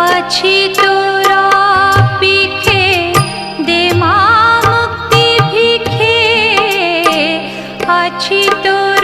আছি তোরা পিখে দে মা মুক্তি ভিখে। আছি তোরা